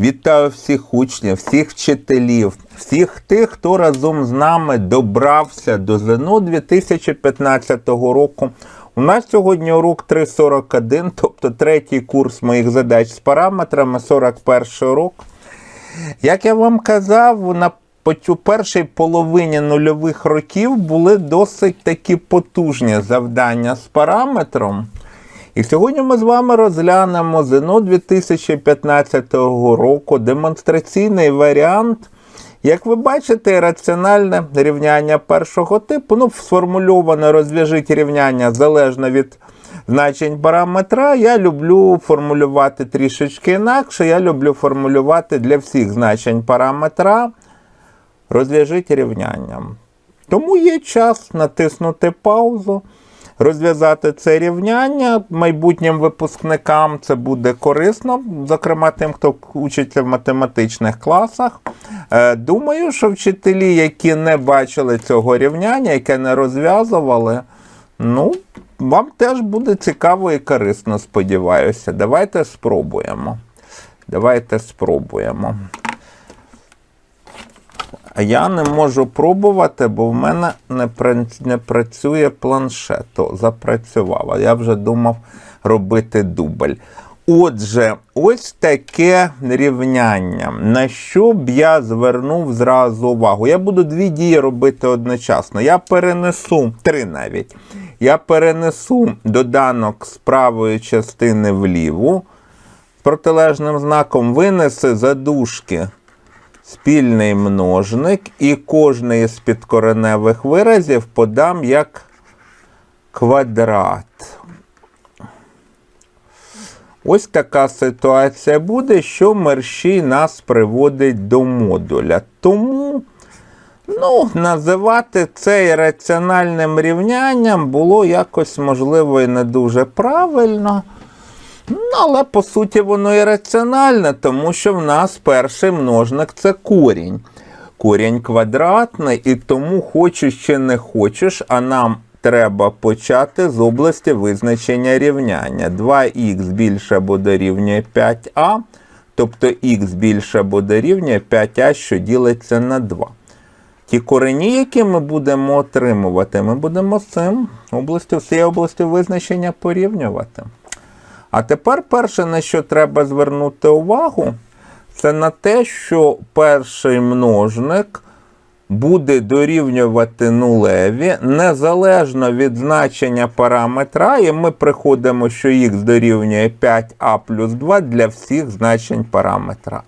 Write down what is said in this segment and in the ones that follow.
Вітаю всіх учнів, всіх вчителів, всіх тих, хто разом з нами добрався до ЗНО 2015 року. У нас сьогодні урок 3.41, тобто третій курс моїх задач з параметрами, 41 урок. Як я вам казав, на у першій половині нульових років були досить такі потужні завдання з параметром. І сьогодні ми з вами розглянемо ЗНО 2015 року демонстраційний варіант. Як ви бачите, раціональне рівняння першого типу, ну, сформульоване розв'яжіть рівняння залежно від значень параметра. Я люблю формулювати трішечки інакше. Я люблю формулювати для всіх значень параметра. Розв'яжіть рівнянням. Тому є час натиснути паузу, розв'язати це рівняння. Майбутнім випускникам це буде корисно, зокрема тим, хто учиться в математичних класах. Е, Думаю, що вчителі, які не бачили цього рівняння, яке не розв'язували, ну, вам теж буде цікаво і корисно, сподіваюся. Давайте спробуємо. Давайте спробуємо. А я не можу пробувати, бо в мене не, не працює планшет. То запрацював. Я вже думав робити дубль. Отже, ось таке рівняння. На що б я звернув зразу увагу? Я буду дві дії робити одночасно. Я перенесу три навіть. Я перенесу доданок з правої частини вліву. Протилежним знаком винеси задушки спільний множник, і кожний із підкореневих виразів подам як квадрат. Ось така ситуація буде, що мерщій нас приводить до модуля. Тому ну, називати це раціональним рівнянням було якось, можливо, і не дуже правильно. Але по суті воно і раціональне, тому що в нас перший множник це корінь. Корінь квадратний, і тому хочеш чи не хочеш, а нам треба почати з області визначення рівняння. 2х більше або дорівнює 5а, тобто х більше або дорівнює 5а, що ділиться на 2. Ті корені, які ми будемо отримувати, ми будемо з цим областю, всією областю визначення порівнювати. А тепер перше, на що треба звернути увагу, це на те, що перший множник буде дорівнювати нулеві незалежно від значення параметра, і ми приходимо, що х дорівнює 5а плюс 2 для всіх значень параметра.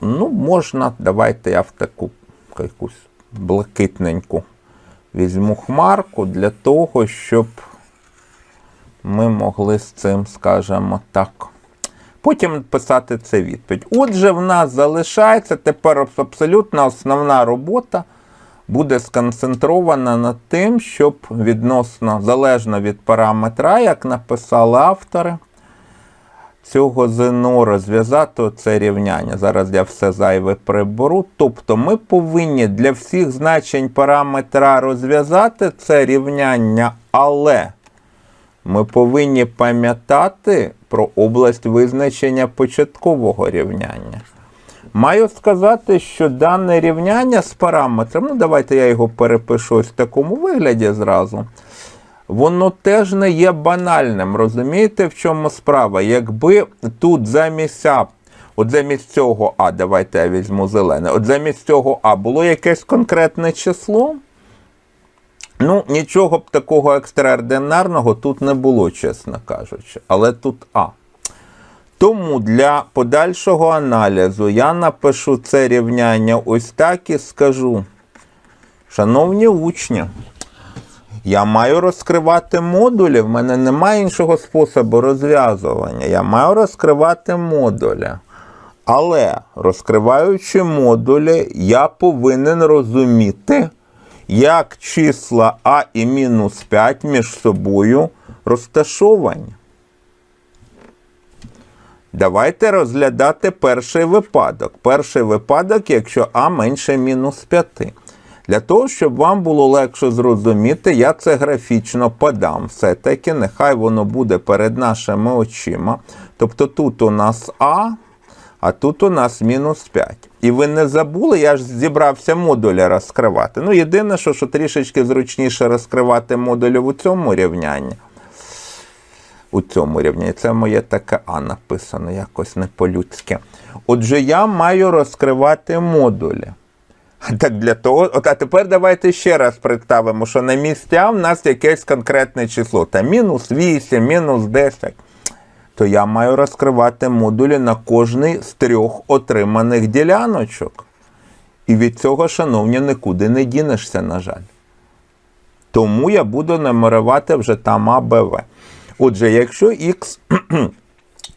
Ну, можна, давайте я в таку якусь блакитненьку візьму хмарку для того, щоб ми могли з цим, скажімо так. Потім писати це відповідь. Отже, в нас залишається тепер абсолютно основна робота буде сконцентрована над тим, щоб відносно залежно від параметра, як написали автори, цього ЗНО розв'язати це рівняння. Зараз я все зайве приберу. Тобто ми повинні для всіх значень параметра розв'язати це рівняння, але ми повинні пам'ятати про область визначення початкового рівняння. Маю сказати, що дане рівняння з параметром, ну давайте я його перепишу ось в такому вигляді зразу воно теж не є банальним. Розумієте, в чому справа? Якби тут замість А, от замість цього А, давайте я візьму зелене, от замість цього А було якесь конкретне число. Ну, нічого б такого екстраординарного тут не було, чесно кажучи. Але тут А. Тому для подальшого аналізу я напишу це рівняння ось так і скажу. Шановні учні, я маю розкривати модулі, в мене немає іншого способу розв'язування. Я маю розкривати модулі. Але розкриваючи модулі, я повинен розуміти, як числа А і мінус 5 між собою розташовані. Давайте розглядати перший випадок. Перший випадок, якщо А менше мінус 5. Для того, щоб вам було легше зрозуміти, я це графічно подам. Все-таки нехай воно буде перед нашими очима. Тобто тут у нас А, а тут у нас мінус 5. І ви не забули, я ж зібрався модулі розкривати. Ну, єдине, що, що трішечки зручніше розкривати модулі у цьому рівнянні. У цьому рівні. Це моє таке А написано, якось не по-людськи. Отже, я маю розкривати модулі. Так для того, от, а тепер давайте ще раз представимо, що на місця в нас якесь конкретне число. Та мінус 8, мінус 10. То я маю розкривати модулі на кожний з трьох отриманих діляночок. І від цього, шановні, нікуди не дінешся, на жаль. Тому я буду нумерувати вже там А, Б, В. Отже, якщо х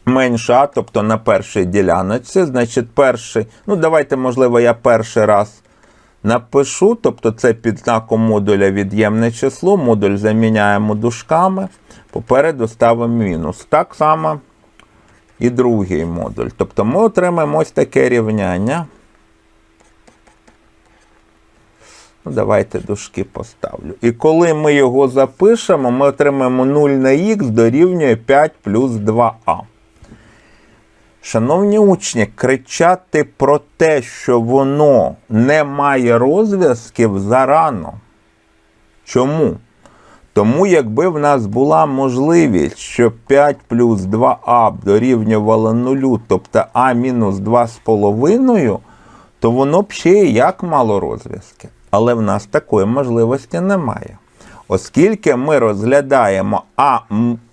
менше тобто на першій діляночці, значить перший, ну давайте, можливо, я перший раз напишу, тобто це під знаком модуля від'ємне число, модуль заміняємо дужками, попереду ставимо мінус. Так само і другий модуль. Тобто ми отримаємо ось таке рівняння. Ну, Давайте дужки поставлю. І коли ми його запишемо, ми отримаємо 0 на х дорівнює 5 плюс 2а. Шановні учні, кричати про те, що воно не має розв'язків зарано. Чому? Тому, якби в нас була можливість, що 5 плюс 2а дорівнювало 0, тобто а мінус 2,5, то воно б ще і як мало розв'язки. Але в нас такої можливості немає. Оскільки ми розглядаємо А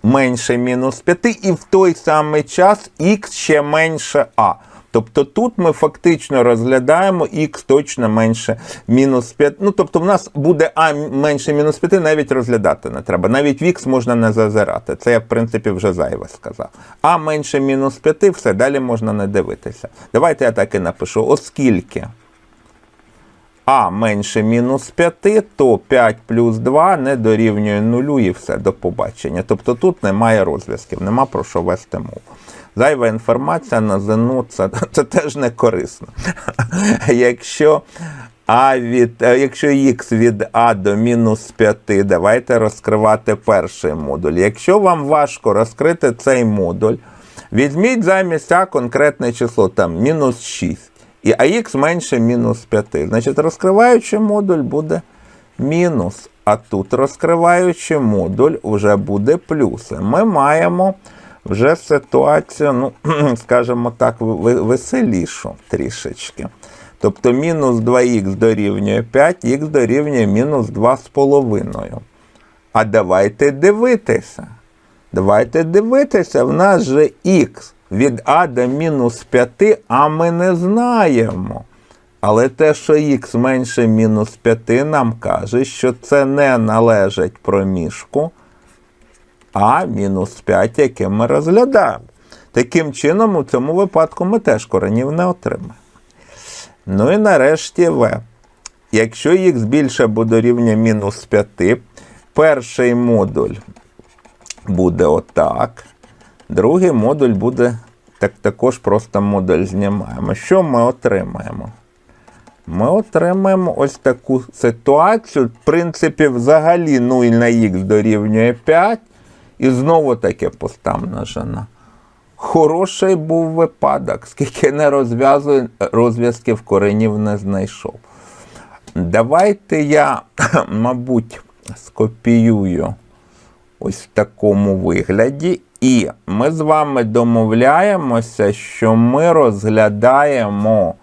менше мінус 5 і в той самий час х ще менше А. Тобто тут ми фактично розглядаємо х точно менше мінус 5. Ну, тобто в нас буде А менше мінус 5, навіть розглядати не треба. Навіть в х можна не зазирати. Це я, в принципі, вже зайве сказав. А менше мінус 5, все, далі можна не дивитися. Давайте я так і напишу. Оскільки. А менше мінус 5, то 5 плюс 2 не дорівнює 0 і все, до побачення. Тобто тут немає розв'язків, нема про що вести мову. Зайва інформація на ЗНО це, це теж не корисно. Якщо а від, е, якщо х від А до мінус 5, давайте розкривати перший модуль. Якщо вам важко розкрити цей модуль, візьміть замість А конкретне число, там мінус 6. І АХ менше мінус 5. Значить, розкриваючий модуль буде мінус. А тут розкриваючий модуль вже буде плюс. Ми маємо вже ситуацію, ну, скажімо так, веселішу трішечки. Тобто мінус 2х дорівнює 5, х дорівнює мінус 2,5. А давайте дивитися. Давайте дивитися, в нас же х від а до мінус 5, а ми не знаємо. Але те, що х менше мінус 5, нам каже, що це не належить проміжку а мінус 5, яке ми розглядаємо. Таким чином, у цьому випадку ми теж коренів не отримаємо. Ну і нарешті В. Якщо х більше буде рівня мінус 5, перший модуль буде отак. Другий модуль буде так, також просто модуль знімаємо. Що ми отримаємо? Ми отримаємо ось таку ситуацію. В принципі, взагалі 0 на х дорівнює 5. І знову таке поставна жена. Хороший був випадок, скільки не розв'язую, розв'язків коренів не знайшов. Давайте я, мабуть, скопіюю ось в такому вигляді. І ми з вами домовляємося, що ми розглядаємо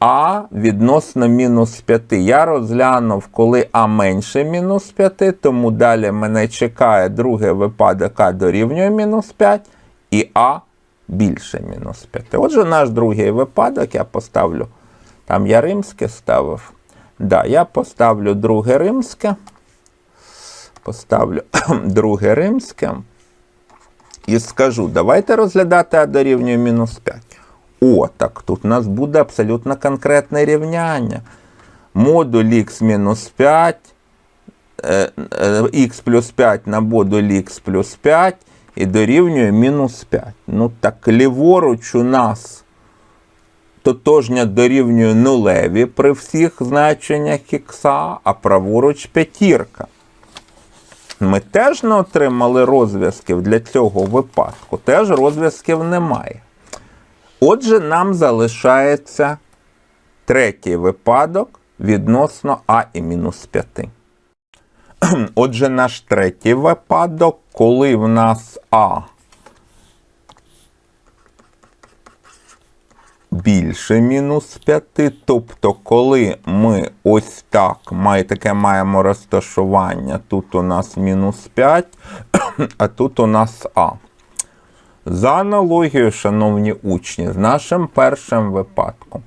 А відносно мінус 5. Я розглянув, коли А менше мінус 5, тому далі мене чекає другий випадок А дорівнює мінус 5 і А більше мінус 5. Отже, наш другий випадок я поставлю. Там я римське ставив. Да, я поставлю друге римське. Поставлю друге римське. І скажу, давайте розглядати А дорівнює мінус 5. О, так тут у нас буде абсолютно конкретне рівняння. Модуль х мінус 5, е, е, х плюс 5 на модуль х плюс 5 і дорівнює мінус 5. Ну так, ліворуч у нас тотожня дорівнює нулеві при всіх значеннях х, а праворуч п'ятірка. Ми теж не отримали розв'язків для цього випадку. Теж розв'язків немає. Отже, нам залишається третій випадок відносно а і мінус 5. Отже, наш третій випадок, коли в нас а більше мінус 5, тобто, коли ми ось так має, таке маємо розташування, тут у нас мінус 5, а тут у нас а. За аналогією, шановні учні, з нашим першим випадком,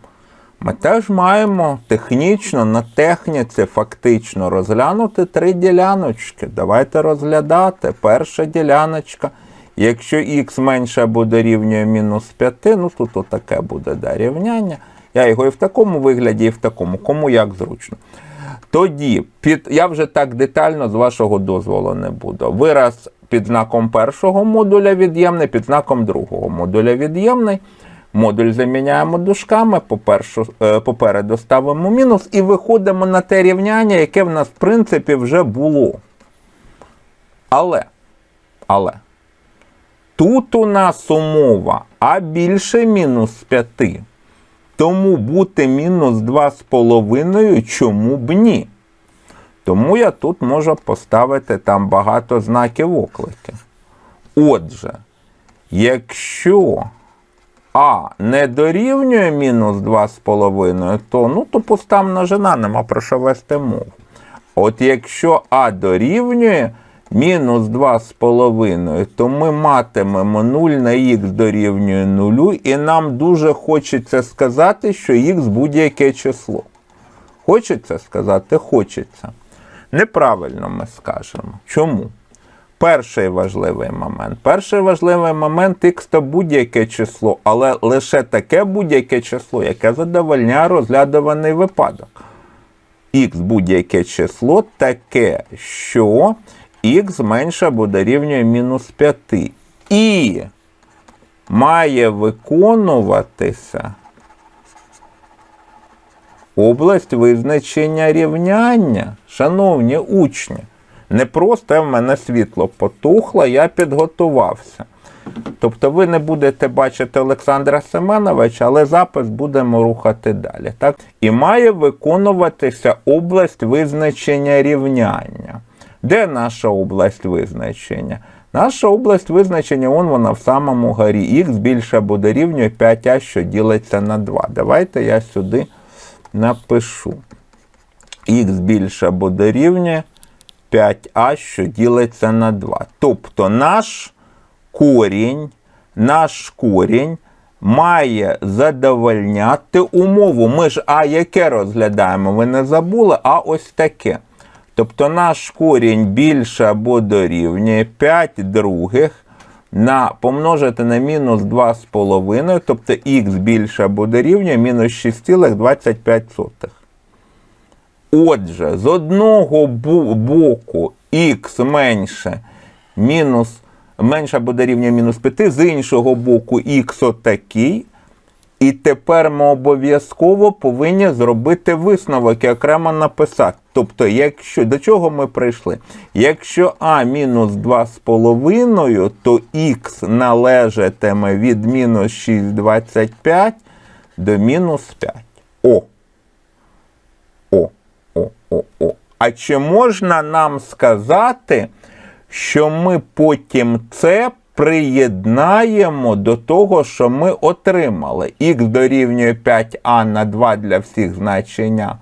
ми теж маємо технічно на техніці фактично розглянути три діляночки. Давайте розглядати. Перша діляночка. Якщо х менше або дорівнює мінус 5, ну тут отаке буде да, рівняння. Я його і в такому вигляді, і в такому, кому як зручно. Тоді під я вже так детально з вашого дозволу не буду. Вираз під знаком першого модуля від'ємний, під знаком другого модуля від'ємний. Модуль заміняємо дужками, попершу, е, попереду ставимо мінус і виходимо на те рівняння, яке в нас, в принципі, вже було. Але, але, тут у нас умова а більше мінус 5. Тому бути мінус 2,5 чому б ні? Тому я тут можу поставити там багато знаків оклики. Отже, якщо А не дорівнює мінус 2,5, то ну, то пуста множина, нема про що вести мову. От якщо А дорівнює мінус 2,5, то ми матимемо 0 на х дорівнює 0, і нам дуже хочеться сказати, що х будь-яке число. Хочеться сказати? Хочеться. Неправильно ми скажемо. Чому? Перший важливий момент. Перший важливий момент х то будь-яке число, але лише таке будь-яке число, яке задовольняє розглядуваний випадок. Х будь-яке число таке, що х менше або дорівнює мінус 5. І має виконуватися область визначення рівняння, шановні учні. Не просто в мене світло потухло, я підготувався. Тобто ви не будете бачити Олександра Семеновича, але запис будемо рухати далі. Так? І має виконуватися область визначення рівняння. Де наша область визначення? Наша область визначення, он вона в самому горі. Х більше або дорівнює 5а, що ділиться на 2. Давайте я сюди напишу. Х більше або дорівнює 5а, що ділиться на 2. Тобто наш корінь, наш корінь має задовольняти умову. Ми ж А яке розглядаємо? Ви не забули, а ось таке. Тобто наш корінь більше або дорівнює 5 других на помножити на мінус 2,5, тобто х більше або дорівнює мінус 6,25. Отже, з одного боку х менше мінус, менше або дорівнює мінус 5, з іншого боку х отакий. І тепер ми обов'язково повинні зробити висновок і окремо написати. Тобто, якщо до чого ми прийшли? Якщо А мінус 2,5, то х належатиме від мінус 6,25 до мінус 5. О. О, о, о, о. А чи можна нам сказати, що ми потім це приєднаємо до того, що ми отримали. Х дорівнює 5а на 2 для всіх значення.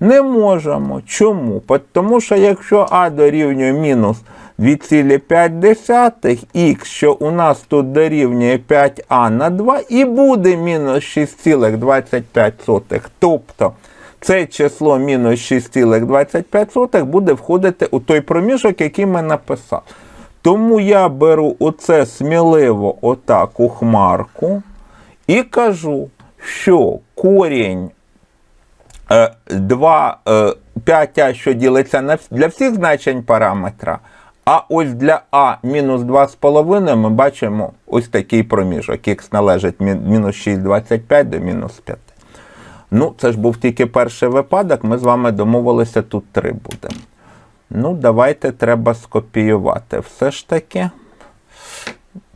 Не можемо. Чому? Тому що якщо а дорівнює мінус 2,5, х, що у нас тут дорівнює 5а на 2, і буде мінус 6,25. Тобто це число мінус 6,25 буде входити у той проміжок, який ми написали. Тому я беру оце сміливо отак у хмарку і кажу, що корінь 2, 5а, що ділиться на, для всіх значень параметра, А ось для А мінус 2,5 ми бачимо ось такий проміжок. Х належить мінус 6,25 до мінус 5. Ну, це ж був тільки перший випадок. Ми з вами домовилися, тут 3 буде. Ну, давайте треба скопіювати все ж таки.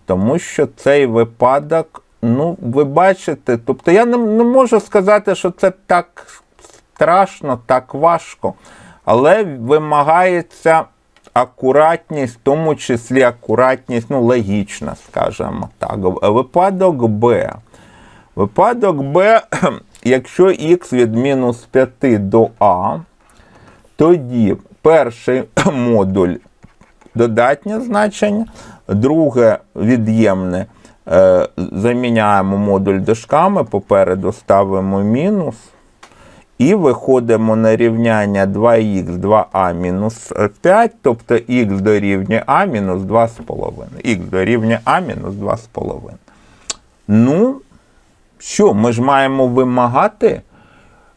Тому що цей випадок, ну, ви бачите, тобто я не, не можу сказати, що це так страшно, так важко, але вимагається акуратність, в тому числі акуратність, ну, логічна, скажімо так. Випадок Б. Випадок Б, якщо х від мінус 5 до А, тоді перший модуль додатнє значення, друге від'ємне е, заміняємо модуль дужками, попереду ставимо мінус. І виходимо на рівняння 2х 2а мінус 5, тобто х дорівнює а мінус 2,5. Х дорівнює а мінус 2,5. Ну, що, ми ж маємо вимагати?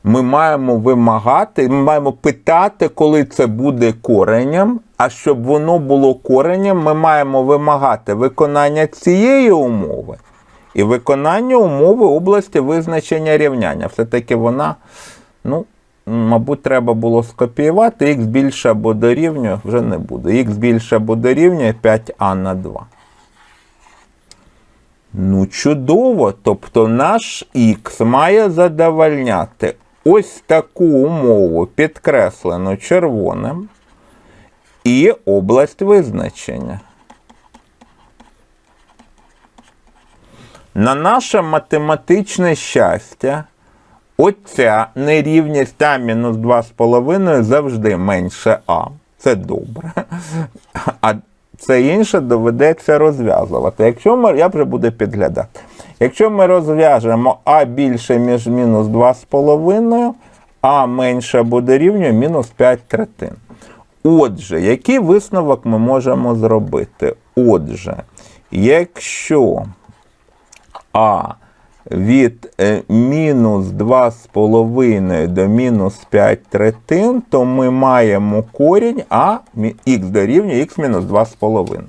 Ми маємо вимагати, ми маємо питати, коли це буде коренем. А щоб воно було коренем, ми маємо вимагати виконання цієї умови і виконання умови області визначення рівняння. Все-таки вона, ну, мабуть, треба було скопіювати. Х більше або дорівнює, вже не буде. Х більше або дорівнює 5а на 2. Ну, чудово. Тобто наш х має задовольняти ось таку умову, підкреслену червоним, і область визначення. На наше математичне щастя, оця нерівність А мінус 2,5 завжди менше А. Це добре. А це інше доведеться розв'язувати. Якщо ми, я вже буду підглядати. Якщо ми розв'яжемо А більше між мінус 2,5, А менше буде рівнює мінус 5 третин. Отже, який висновок ми можемо зробити? Отже, якщо А від е, мінус 2,5 до мінус 5 третин, то ми маємо корінь А х дорівнює х мінус 2,5.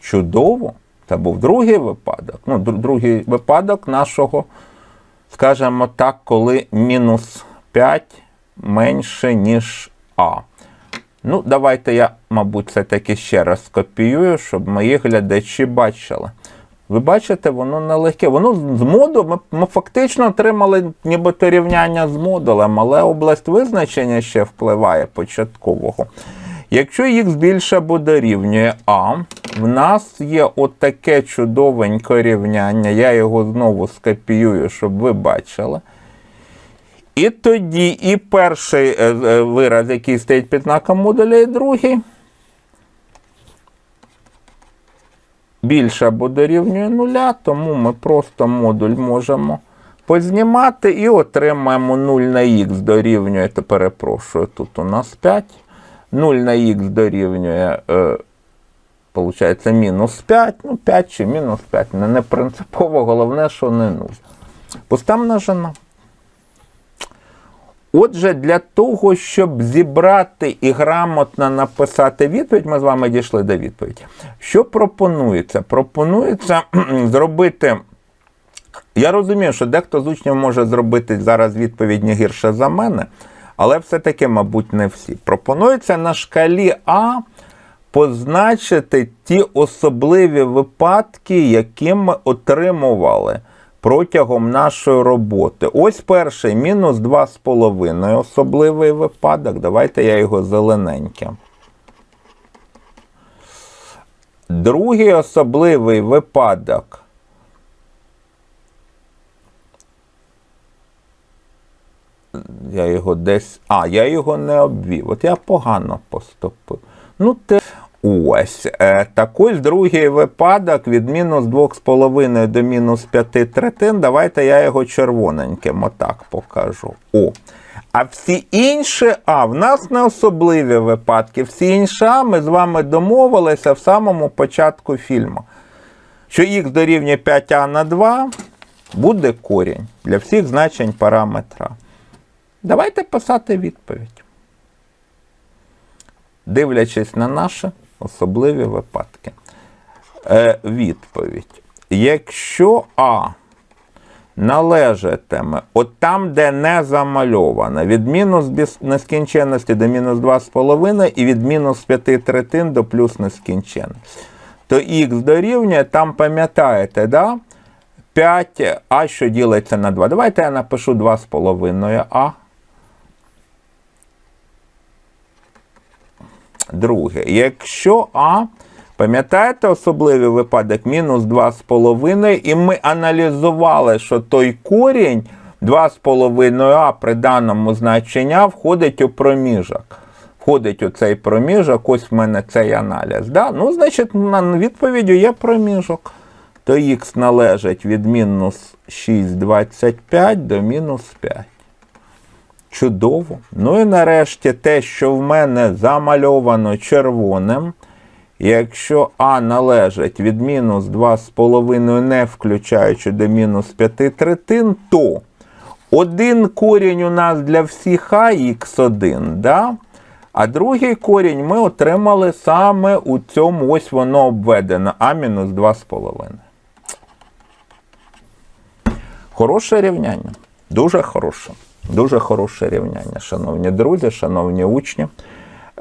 Чудово. Це був другий випадок. Ну, другий випадок нашого, скажімо так, коли мінус 5 менше, ніж А. Ну, давайте я, мабуть, це таки ще раз скопіюю, щоб мої глядачі бачили. Ви бачите, воно нелегке. Воно з моду, ми, ми фактично отримали нібито рівняння з модулем, але область визначення ще впливає початкового. Якщо х більше буде рівнює А, в нас є отаке чудовеньке рівняння. Я його знову скопіюю, щоб ви бачили. І тоді і перший е, е, вираз, який стоїть під знаком модуля, і другий. Більше або дорівнює нуля, тому ми просто модуль можемо познімати і отримаємо 0 на х дорівнює, то перепрошую, тут у нас 5. 0 на х дорівнює, е, получається, мінус 5. Ну, 5 чи мінус 5. Не, принципово, головне, що не 0. Поставна жена. Отже, для того, щоб зібрати і грамотно написати відповідь, ми з вами дійшли до відповіді. Що пропонується? Пропонується зробити. Я розумію, що дехто з учнів може зробити зараз відповідь не гірше за мене, але все-таки, мабуть, не всі. Пропонується на шкалі А позначити ті особливі випадки, які ми отримували протягом нашої роботи. Ось перший мінус 2,5 особливий випадок. Давайте я його зелененьким. Другий особливий випадок. Я його десь. А, я його не обвів. От я погано поступив. Ну, те. Ось. Е, так ось другий випадок від мінус 2,5 до мінус 5 третин. Давайте я його червоненьким отак покажу. О. А всі інші А в нас не особливі випадки. Всі інші А ми з вами домовилися в самому початку фільму. Що х дорівнює 5а на 2 буде корінь для всіх значень параметра. Давайте писати відповідь. Дивлячись на наше Особливі випадки. Е, відповідь. Якщо А належатиме от там, де не замальовано, від мінус нескінченності до мінус 2,5 і від мінус 5 третин до плюс нескінченності, то х дорівнює, там пам'ятаєте, да? 5, а що ділиться на 2. Давайте я напишу 2,5а. Друге, якщо А, пам'ятаєте особливий випадок мінус 2,5, і ми аналізували, що той корінь 2,5а при даному значенні входить у проміжок. Входить у цей проміжок, ось в мене цей аналіз. Да? Ну, значить, на відповіддю є проміжок. То х належить від мінус 6,25 до мінус 5. Чудово. Ну і нарешті те, що в мене замальовано червоним. Якщо А належить від мінус 2,5, не включаючи до мінус 5 третин, то один корінь у нас для всіх А х1, да? а другий корінь ми отримали саме у цьому, ось воно обведено, А мінус 2,5. Хороше рівняння. Дуже хороше. Дуже хороше рівняння, шановні друзі, шановні учні.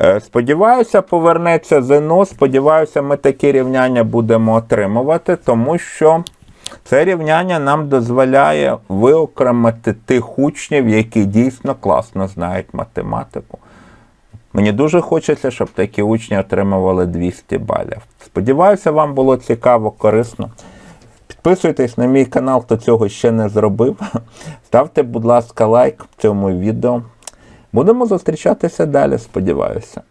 Е, Сподіваюся, повернеться ЗНО. Сподіваюся, ми такі рівняння будемо отримувати, тому що це рівняння нам дозволяє виокремити тих учнів, які дійсно класно знають математику. Мені дуже хочеться, щоб такі учні отримували 200 балів. Сподіваюся, вам було цікаво, корисно. Підписуйтесь на мій канал, хто цього ще не зробив. Ставте, будь ласка, лайк цьому відео. Будемо зустрічатися далі, сподіваюся.